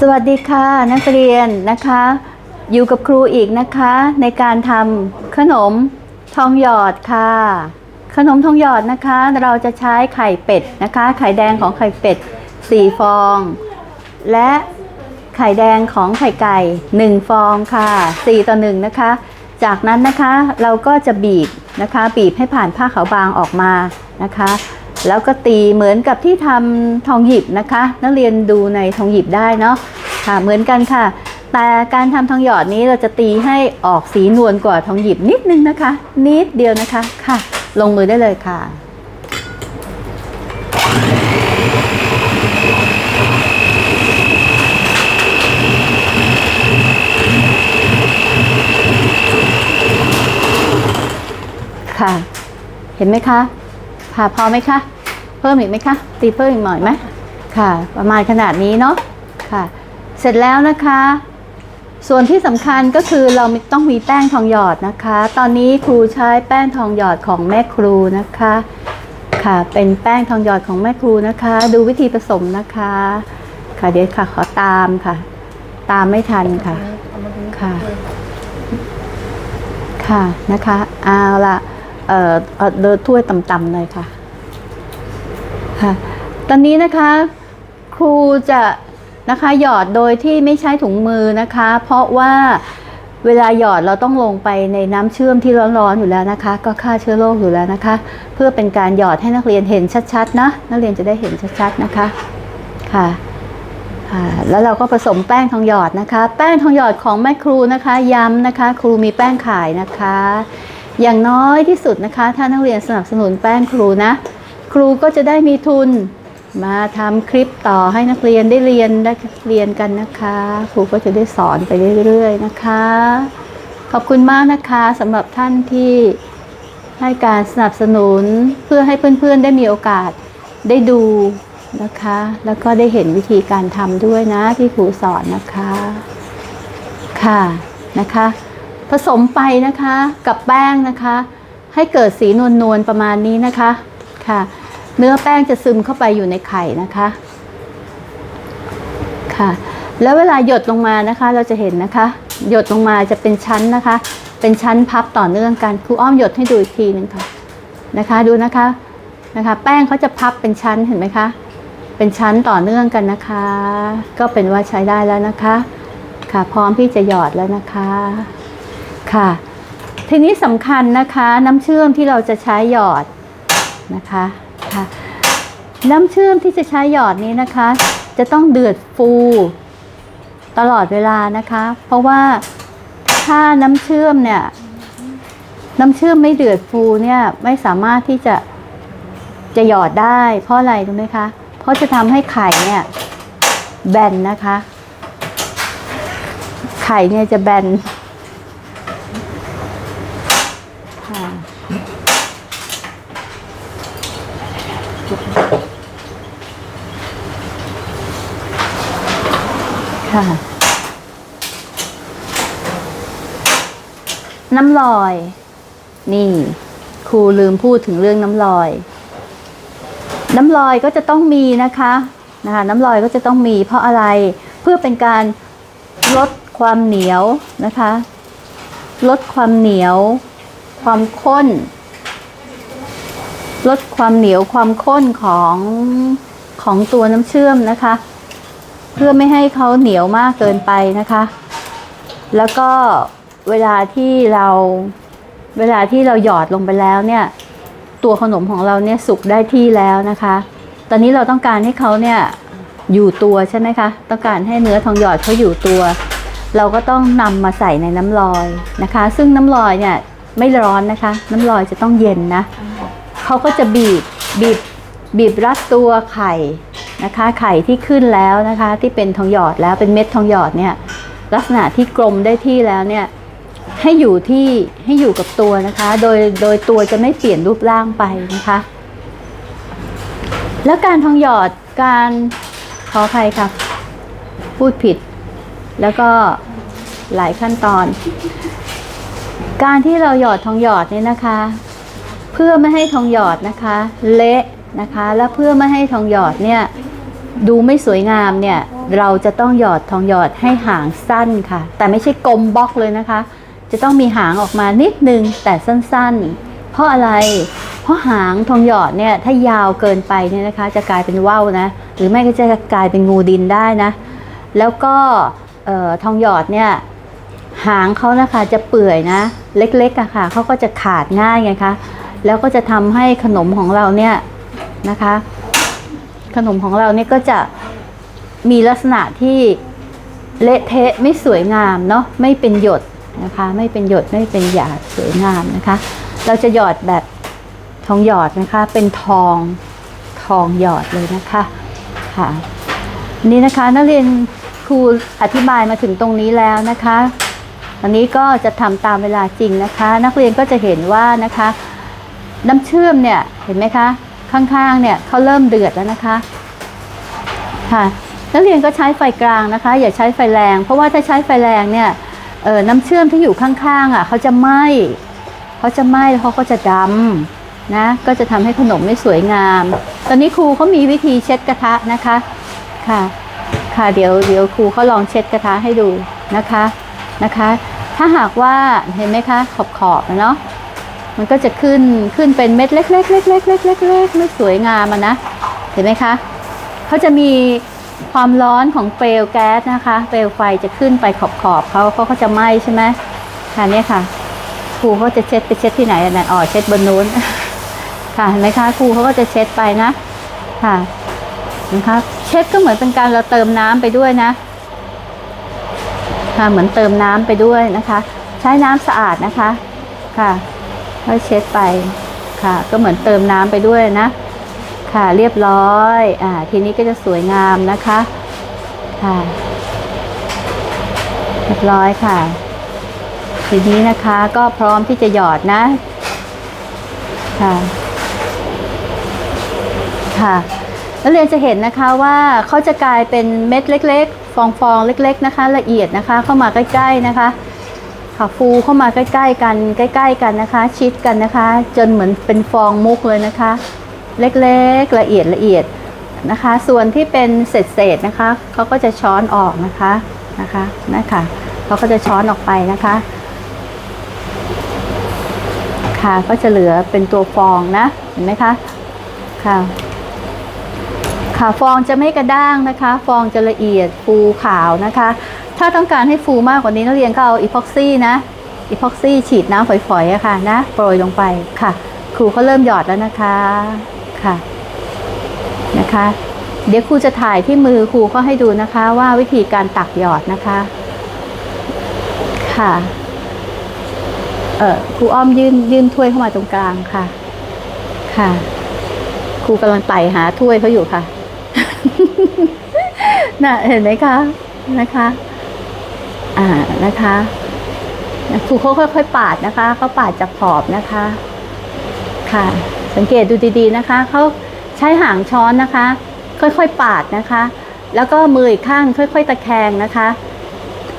สวัสดีค่ะนักเรียนนะคะ อยู่กับครูอีกนะคะ ในการทำขนมทองหยอดค่ะ ขนมทองหยอดนะคะ เราจะใช้ไข่เป็ดนะคะ ไข่แดงของไข่เป็ด4ฟอง และไข่แดงของไข่ไก่ 1 ฟองค่ะ4ต่อ1นะคะ จากนั้นนะคะเราก็จะบีบนะคะ บีบให้ผ่านผ้าขาวบางออกมานะคะ แล้วก็ตีเหมือนกับที่ทำทองหยิบนะคะ นักเรียนดูในทองหยิบได้เนาะค่ะเหมือนกันค่ะ แต่การทำทองหยอดนี้เราจะตีให้ออกสีนวลกว่าทองหยิบนิดนึงนะคะ นิดเดียวนะคะค่ะ ลงมือได้เลยค่ะค่ะ เห็นไหมคะผ่าพอไหมคะ เพิ่มอีกไหมคะ ตีเพิ่มอีกหน่อยไหมค่ะ ประมาณขนาดนี้เนาะค่ะ เสร็จแล้วนะคะ ส่วนที่สำคัญก็คือเราต้องมีแป้งทองหยอดนะคะ ตอนนี้ครูใช้แป้งทองหยอดของแม่ครูนะคะ ค่ะ เป็นแป้งทองหยอดของแม่ครูนะคะ ดูวิธีผสมนะคะ ค่ะเดี๋ยวค่ะขอตามค่ะ ตามไม่ทันค่ะค่ะ ค่ะนะคะเอาละเอ่อเอาเดินถ้วยต่ำๆหน่อยค่ะ ค่ะ ตอนนี้นะคะครูจะนะคะหยอดโดยที่ไม่ใช้ถุงมือนะคะ เพราะว่าเวลาหยอดเราต้องลงไปในน้ำเชื่อมที่ร้อนๆอยู่แล้วนะคะ ก็ฆ่าเชื้อโรคอยู่แล้วนะคะ เพื่อเป็นการหยอดให้นักเรียนเห็นชัดๆนะนักเรียนจะได้เห็นชัดๆนะคะค่ะค่ะแล้วเราก็ผสมแป้งทองหยอดนะคะ แป้งทองหยอดของแม่ครูนะคะ ย้ำนะคะ ครูมีแป้งขายนะคะ อย่างน้อยที่สุดนะคะ ถ้านักเรียนสนับสนุนแป้งครูนะ รูก็จะได้มีทุน มาทำคลิปต่อให้นักเรียนได้เรียนได้เรียนกันนะคะ ครูก็จะได้สอนไปเรื่อยๆนะคะ ขอบคุณมากนะคะสำหรับท่านที่ให้การสนับสนุนเพื่อให้เพื่อนๆได้มีโอกาสได้ดูนะคะ แล้วก็ได้เห็นวิธีการทำด้วยนะที่ครูสอนนะคะ ค่ะนะคะ ผสมไปนะคะกับแป้งนะคะ ให้เกิดสีนวลๆประมาณนี้นะคะค่ะ เนื้อแป้งจะซึมเข้าไปอยู่ในไข่นะคะค่ะ แล้วเวลาหยดลงมานะคะ เราจะเห็นนะคะ หยดลงมาจะเป็นชั้นนะคะ เป็นชั้นพับต่อเนื่องกันครูอ้อมหยดให้ดูอีกทีหนึ่งค่ะนะคะ ดูนะคะนะคะ แป้งเขาจะพับเป็นชั้นเห็นไหมคะ เป็นชั้นต่อเนื่องกันนะคะ ก็เป็นว่าใช้ได้แล้วนะคะ ค่ะ พร้อมที่จะหยอดแล้วนะคะค่ะทีนี้สำคัญนะคะน้ำเชื่อมที่เราจะใช้หยอดนะคะค่ะ น้ำเชื่อมที่จะใช้หยอดนี้นะคะ จะต้องเดือดฟูตลอดเวลานะคะ เพราะว่าถ้าน้ำเชื่อมเนี่ย น้ำเชื่อมไม่เดือดฟูเนี่ยไม่สามารถที่จะจะหยอดได้ เพราะอะไรรู้ไหมคะ เพราะจะทำให้ไข่เนี่ยแบนนะคะ ไข่เนี่ยจะแบน ค่ะ น้ำลอย นี่ ครูลืมพูดถึงเรื่องน้ำลอย น้ำลอยก็จะต้องมีนะคะนะคะ น้ำลอยก็จะต้องมี เพราะอะไรเพื่อเป็นการลดความเหนียวนะคะ ลดความเหนียว ความข้น ลดความเหนียวความข้นของของตัวน้ำเชื่อมนะคะ เพื่อไม่ให้เขาเหนียวมากเกินไปนะคะ แล้วก็เวลาที่เราเวลาที่เราหยอดลงไปแล้วเนี่ย ตัวขนมของเราเนี่ยสุกได้ที่แล้วนะคะ ตอนนี้เราต้องการให้เขาเนี่ยอยู่ตัวใช่ไหมคะ ต้องการให้เนื้อทองหยอดเขาอยู่ตัว เราก็ต้องนำมาใส่ในน้ำลอยนะคะ ซึ่งน้ำลอยเนี่ยไม่ร้อนนะคะ น้ำลอยจะต้องเย็นนะเขาก็จะบีบบีบบีบรัดตัวไข่ นะคะไข่ที่ขึ้นแล้วนะคะที่เป็นทองหยอดแล้วเป็นเม็ดทองหยอดเนี่ยลักษณะที่กลมได้ที่แล้วเนี่ยให้อยู่ที่ให้อยู่กับตัวนะคะ โดยโดยตัวจะไม่เปลี่ยนรูปร่างไปนะคะ แล้วการทองหยอดการขออภัยค่ะพูดผิด แล้วก็หลายขั้นตอน การที่เราหยอดทองหยอดเนี่ยนะคะ เพื่อไม่ให้ทองหยอดนะคะ เละนะคะ และเพื่อไม่ให้ทองหยอดเนี่ย ดูไม่สวยงามเนี่ยเราจะต้องหยอดทองหยอดให้หางสั้นค่ะ แต่ไม่ใช่กลมบล็อกเลยนะคะ จะต้องมีหางออกมานิดนึงแต่สั้นๆ เพราะอะไร เพราะหางทองหยอดเนี่ยถ้ายาวเกินไปเนี่ยนะคะ จะกลายเป็นว่าวนะหรือไม่ก็จะกลายเป็นงูดินได้นะ แล้วก็ทองหยอดเนี่ยหางเขานะคะจะเปื่อยนะ เล็กๆอะค่ะเขาก็จะขาดง่ายไงคะแล้วก็จะทำให้ขนมของเราเนี่ยนะคะ ขนมของเราเนี่ยก็จะมีลักษณะที่เละเทะไม่สวยงามเนาะไม่เป็นหยดนะคะ ไม่เป็นหยดไม่เป็นหยาดสวยงามนะคะ เราจะหยอดแบบทองหยอดนะคะ เป็นทองทองหยอดเลยนะคะค่ะนี่นะคะนักเรียนครูอธิบายมาถึงตรงนี้แล้วนะคะอันนี้ก็จะทำตามเวลาจริงนะคะ นักเรียนก็จะเห็นว่านะคะ น้ำเชื่อมเนี่ยเห็นไหมคะ ข้างๆเนี่ยเขาเริ่มเดือดแล้วนะคะค่ะนักเรียนก็ใช้ไฟกลางนะคะ อย่าใช้ไฟแรง เพราะว่าถ้าใช้ไฟแรงเนี่ยเออน้ำเชื่อมที่อยู่ข้างๆอะเขาจะไหม้เขาจะไหม้แล้วเขาก็จะดำนะก็จะทำให้ขนมไม่สวยงาม ตอนนี้ครูเขามีวิธีเช็ดกระทะนะคะค่ะค่ะเดี๋ยวเดี๋ยวครูเขาลองเช็ดกระทะให้ดูนะคะนะคะ ถ้าหากว่าเห็นไหมคะขอบขอบๆนะเนาะ มันก็จะขึ้นขึ้นเป็นเม็ดเล็กๆเล็กๆเล็กๆเล็กๆไม่สวยงามนะ เห็นไหมคะเขาจะมีความร้อนของเปลวแก๊สนะคะ เปลวไฟจะขึ้นไปขอบขอบเขาเขาก็จะไหม้ใช่ไหมค่ะเนี่ยค่ะครูเขาจะเช็ดไปเช็ดที่ไหนอะนะอ๋อเช็ดบนนู้นค่ะเห็นไหมคะครูเขาก็จะเช็ดไปนะ ค่ะนะคะเช็ดก็เหมือนเป็นการเราเติมน้ำไปด้วยนะ ค่ะเหมือนเติมน้ำไปด้วยนะคะ ใช้น้ำสะอาดนะคะค่ะ ค่อยเช็ดไปค่ะ ก็เหมือนเติมน้ำไปด้วยนะ ค่ะเรียบร้อยอ่าทีนี้ก็จะสวยงามนะคะค่ะเรียบร้อยค่ะทีนี้นะคะก็พร้อมที่จะหยอดนะ ค่ะ ค่ะนักเรียนจะเห็นนะคะว่าเขาจะกลายเป็นเม็ดเล็ก ๆ ฟองๆเล็ก ๆ นะคะ ละเอียดนะคะ เข้ามาใกล้ ๆ นะคะ ค่ะฟูเข้ามาใกล้ ๆ กัน ใกล้ ๆ กันนะคะ ชิดกันนะคะ จนเหมือนเป็นฟองมุกเลยนะคะ เล็กๆละเอียดละเอียดนะคะ ส่วนที่เป็นเศษๆนะคะเขาก็จะช้อนออกนะคะนะคะนะคะเขาก็จะช้อนออกไปนะคะ ค่ะก็จะเหลือเป็นตัวฟองนะเห็นไหมคะค่ะค่ะฟองจะไม่กระด้างนะคะ ฟองจะละเอียดฟูขาวนะคะ ถ้าต้องการให้ฟูมากกว่านี้นักเรียนก็เอาอีพ็อกซี่นะอีพ็อกซี่ฉีดน้ำฝอยๆอะค่ะนะโปรยลงไปค่ะ ครูเขาเริ่มหยอดแล้วนะคะค่ะนะคะ เดี๋ยวครูจะถ่ายที่มือครูเขาให้ดูนะคะ ว่าวิธีการตักหยอดนะคะค่ะเออครูอ้อมยื่นยื่นถ้วยเข้ามาตรงกลางค่ะ ค่ะครูกำลังไต่หาถ้วยเขาอยู่ค่ะน่ะเห็นไหมคะนะคะ อ่านะคะครูเขาค่อยๆปาดนะคะเขาปาดจากขอบนะคะ ค่ะ สังเกตดูดีๆนะคะเขาใช้หางช้อนนะคะ ค่อยๆปาดนะคะ แล้วก็มืออีกข้างค่อย ๆ ตะแคงนะคะ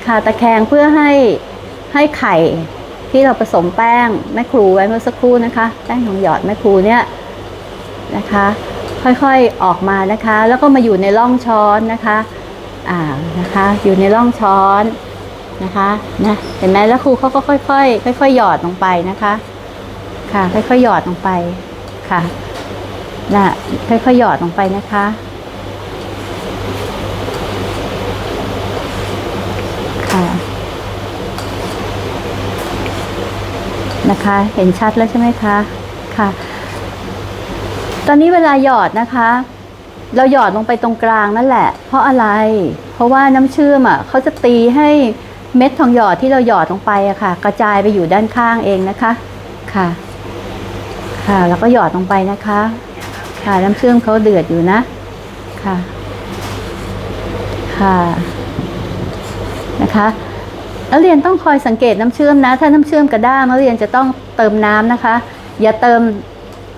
ค่ะตะแคงเพื่อให้ให้ไข่ที่เราผสมแป้งแม่ครูไว้เมื่อสักครู่นะคะ แป้งของหยอดแม่ครูเนี่ยนะคะ ค่อยๆออกมานะคะ แล้วก็มาอยู่ในร่องช้อนนะคะอ่านะคะ อยู่ในร่องช้อน นะคะนะเห็นไหมแล้วครูเขาก็ค่อยๆค่อยๆหยอดลงไปนะคะ ค่ะ ค่อยๆหยอดลงไปค่ะนะค่อยๆหยอดลงไปนะคะ ค่ะ นะคะ เห็นชัดแล้วใช่ไหมคะค่ะ ตอนนี้เวลาหยอดนะคะเราหยอดลงไปตรงกลางนั่นแหละ เพราะอะไร เพราะว่าน้ำเชื่อมอะเขาจะตีให้ เม็ดทองหยอดที่เราหยอดลงไปอะค่ะ กระจายไปอยู่ด้านข้างเองนะคะ ค่ะ ค่ะแล้วก็หยอดลงไปนะคะ ค่ะน้ำเชื่อมเขาเดือดอยู่นะ ค่ะ ค่ะนะคะนักเรียนต้องคอยสังเกตน้ำเชื่อมนะ ถ้าน้ำเชื่อมกระด้างนักเรียนจะต้องเติมน้ำนะคะ อย่าเติม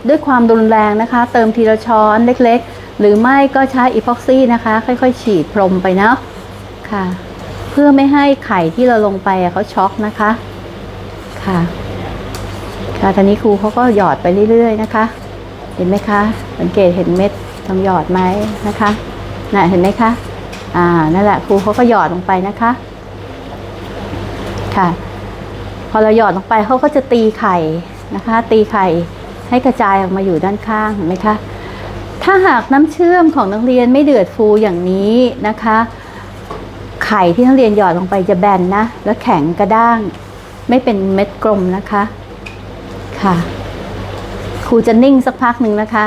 ด้วยความรุนแรงนะคะ เติมทีละช้อนเล็ก ๆ หรือไม่ก็ใช้อีพ็อกซี่นะคะ ค่อย ๆ ฉีดพรมไปเนาะค่ะ พื่อไม่ให้ไข่ที่เราลงไปเขาช็อกนะคะ ค่ะ ค่ะทีนี้ครูเขาก็หยอดไปเรื่อยๆนะคะ เห็นไหมคะ สังเกตเห็นเม็ดทองหยอดไหมนะคะน่ะเห็นไหมคะอ่านั่นแหละครูเขาก็หยอดลงไปนะคะ ค่ะ พอเราหยอดลงไปเขาก็จะตีไข่นะคะ ตีไข่ให้กระจายออกมาอยู่ด้านข้างเห็นไหมคะถ้าหากน้ำเชื่อมของนักเรียนไม่เดือดฟูอย่างนี้นะคะ ไข่ที่นักเรียนหยอดลงไปจะแบนนะ แล้วแข็งกระด้าง ไม่เป็นเม็ดกลมนะคะค่ะ ครูจะนิ่งสักพักหนึ่งนะคะ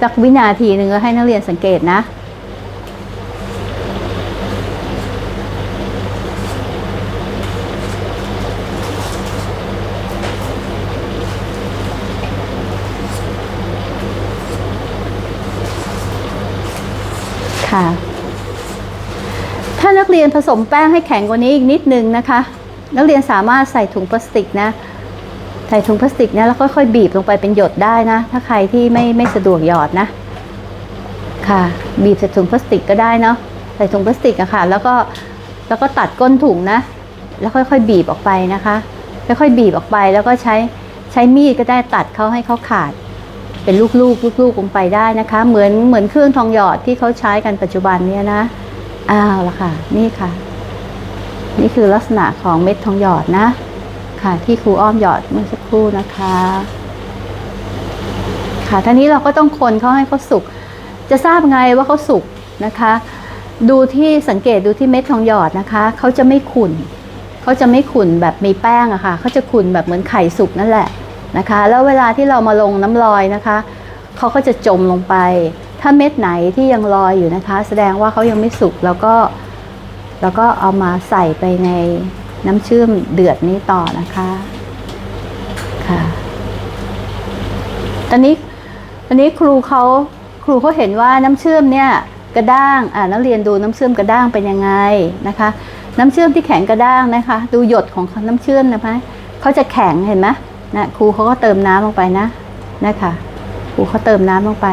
สักวินาทีหนึ่งก็ให้นักเรียนสังเกตนะค่ะ ถ้านักเรียนผสมแป้งให้แข็งกว่านี้อีกนิดนึงนะคะ นักเรียนสามารถใส่ถุงพลาสติกนะใส่ถุงพลาสติกเนี่ยแล้วค่อยๆบีบลงไปเป็นหยดได้นะ ถ้าใครที่ไม่ไม่สะดวกหยอดนะ ค่ะ บีบใส่ถุงพลาสติกก็ได้เนาะใส่ถุงพลาสติกอะค่ะ แล้วก็แล้วก็ตัดก้นถุงนะ แล้วค่อยๆบีบออกไปนะคะค่อยๆบีบออกไปแล้วก็ใช้ใช้มีดก็ได้ตัดเขาให้เขาขาด เป็นลูกๆลูกๆลงไปได้นะคะ เหมือนเหมือนเครื่องทองหยอดที่เขาใช้กันปัจจุบันเนี่ยนะ อ้าวละค่ะ นี่ค่ะ นี่คือลักษณะของเม็ดทองหยอดนะ ค่ะ ที่ครูอ้อมหยอดเมื่อสักครู่นะคะ ค่ะท่านี้เราก็ต้องคนเขาให้เขาสุก จะทราบไงว่าเขาสุกนะคะ ดูที่สังเกตดูที่เม็ดทองหยอดนะคะ เขาจะไม่ขุ่นเขาจะไม่ขุ่นแบบมีแป้งอะค่ะเขาจะขุ่นแบบเหมือนไข่สุกนั่นแหละนะคะ แล้วเวลาที่เรามาลงน้ำลอยนะคะเขาก็จะจมลงไป ถ้าเม็ดไหนที่ยังลอยอยู่นะคะ แสดงว่าเขายังไม่สุกแล้วก็แล้วก็เอามาใส่ไปในน้ำเชื่อมเดือดนี้ต่อนะคะค่ะตอนนี้ตอนนี้ครูเขาครูเขาเห็นว่าน้ำเชื่อมเนี่ยกระด้างอ่านักเรียนดูน้ำเชื่อมกระด้างเป็นยังไงนะคะ น้ำเชื่อมที่แข็งกระด้างนะคะ ดูหยดของน้ำเชื่อมนะคะเขาจะแข็งเห็นไหมนะครูเขาก็เติมน้ำลงไปนะนะคะครูเขาเติมน้ำลงไป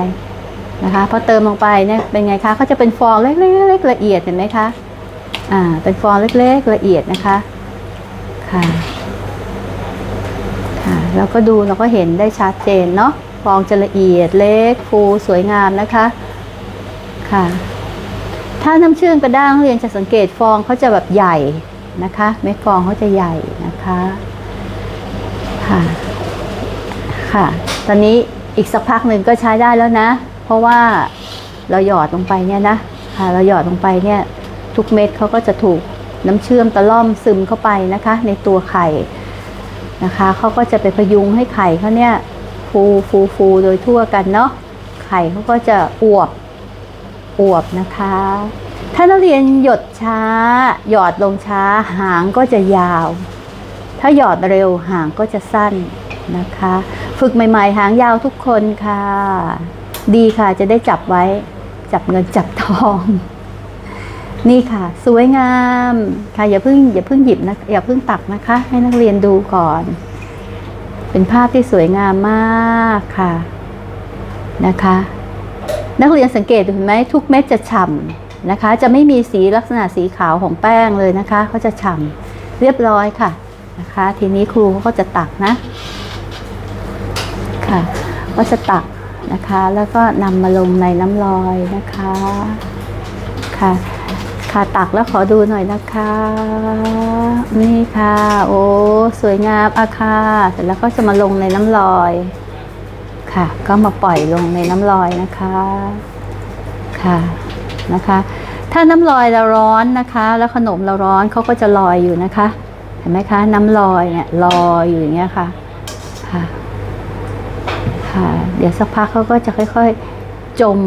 นะคะพอเติมลงไปเนี่ยเป็นไงคะเขาจะเป็นฟองเล็กๆละเอียดเห็นไหมคะอ่าเป็นฟองเล็กๆละเอียดนะคะค่ะค่ะแล้วก็ดูเราก็เห็นได้ชัดเจนเนาะฟองจะละเอียดเล็กฟูสวยงามนะคะค่ะถ้าน้ำเชื่อมกระด้างเรียนจะสังเกตฟองเขาจะแบบใหญ่นะคะเม็ดฟองเขาจะใหญ่นะคะค่ะค่ะ ตอนนี้อีกสักพักหนึ่งก็ใช้ได้แล้วนะ ราะว่าเราหยอดลงไปเนี่ยนะค่ะเราหยอดลงไปเนี่ย ทุกเม็ดเขาก็จะถูกน้ำเชื่อมตะล่อมซึมเข้าไปนะคะ ในตัวไข่นะคะเขาก็จะไปพยุงให้ไข่เขาเนี่ยฟูฟูฟูโดยทั่วกันเนาะไข่เขาก็จะอวบอวบนะคะ ถ้านักเรียนหยดช้า หยอดลงช้าหางก็จะยาว ถ้าหยอดเร็วหางก็จะสั้นนะคะ ฝึกใหม่ ๆ หางยาวทุกคนค่ะ ดีค่ะจะได้จับไว้ จับเงินจับทอง นี่ค่ะ สวยงามค่ะอย่าเพิ่งอย่าเพิ่งหยิบนะอย่าเพิ่งตักนะคะ ให้นักเรียนดูก่อน เป็นภาพที่สวยงามมากค่ะนะคะ นักเรียนสังเกตเห็นไหมทุกเม็ดจะฉ่ำนะคะ จะไม่มีสีลักษณะสีขาวของแป้งเลยนะคะเขาจะฉ่ำเรียบร้อยค่ะนะคะ ทีนี้ครูเขาก็จะตักนะค่ะก็จะตัก นะคะ แล้วก็นำมาลงในน้ำลอยนะคะค่ะค่ะตักแล้วขอดูหน่อยนะคะ นี่ค่ะ โอ้สวยงามอาคาเสร็จแล้วก็จะมาลงในน้ำลอย ค่ะ ก็มาปล่อยลงในน้ำลอยนะคะค่ะนะคะ ถ้าน้ำลอยเราร้อนนะคะ แล้วขนมเราร้อนเขาก็จะลอยอยู่นะคะ เห็นไหมคะ น้ำลอยเนี่ยลอยอยู่อย่างเงี้ยค่ะค่ะ ค่ะ เดี๋ยวสักพักเขาก็จะค่อยๆจม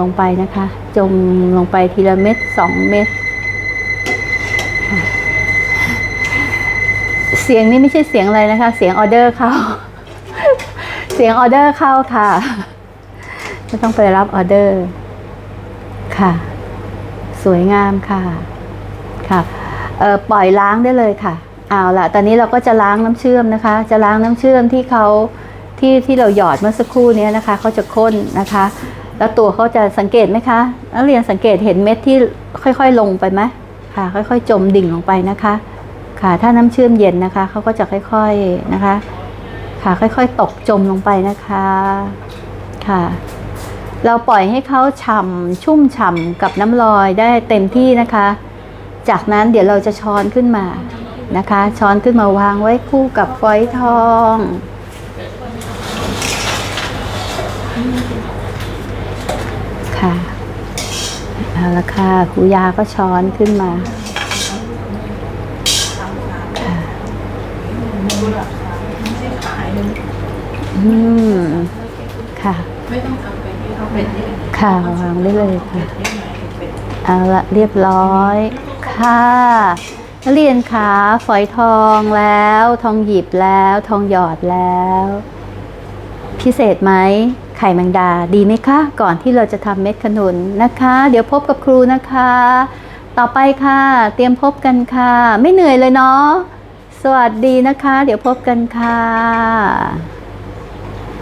ลงไปนะคะ จมลงไปทีละเม็ดสองเม็ดเสียงนี้ไม่ใช่เสียงอะไรนะคะ เสียงออเดอร์เข้า เสียงออเดอร์เข้าค่ะ ไม่ต้องไปรับออเดอร์ ค่ะ สวยงามค่ะ ค่ะปล่อยล้างได้เลยค่ะ เอาละตอนนี้เราก็จะล้างน้ำเชื่อมนะคะ จะล้างน้ำเชื่อมที่เขา ที่ที่เราหยอดเมื่อสักครู่นี้นะคะเขาจะข้นนะคะ แล้วตัวเขาจะสังเกตไหมคะนักเรียนสังเกตเห็นเม็ดที่ค่อยๆลงไปไหมค่ะ ค่อยๆ จมดิ่งลงไปนะคะ ค่ะถ้าน้ำเชื่อมเย็นนะคะเขาก็จะค่อยๆนะคะ ค่ะค่อยๆ ตกจมลงไปนะคะค่ะ เราปล่อยให้เขาฉ่ำชุ่มฉ่ำกับน้ำลอยได้เต็มที่นะคะ จากนั้นเดี๋ยวเราจะช้อนขึ้นมานะคะ ช้อนขึ้นมาวางไว้คู่กับฝอยทอง ค่ะเอาละค่ะครูยาก็ช้อนขึ้นมาค่ะอืมค่ะไม่ต้องทำไปที่เขาเป็นค่ะวางได้เลยค่ะเอาละเรียบร้อยค่ะนักเรียนขาฝอยทองแล้ว ทองหยิบแล้ว ทองหยอดแล้ว พิเศษไหม ข่แมงดาดีไหมคะ ก่อนที่เราจะทำเม็ดขนุนนะคะ เดี๋ยวพบกับครูนะคะ ต่อไปค่ะ เตรียมพบกันค่ะ ไม่เหนื่อยเลยเนาะสวัสดีนะคะ เดี๋ยวพบกันค่ะ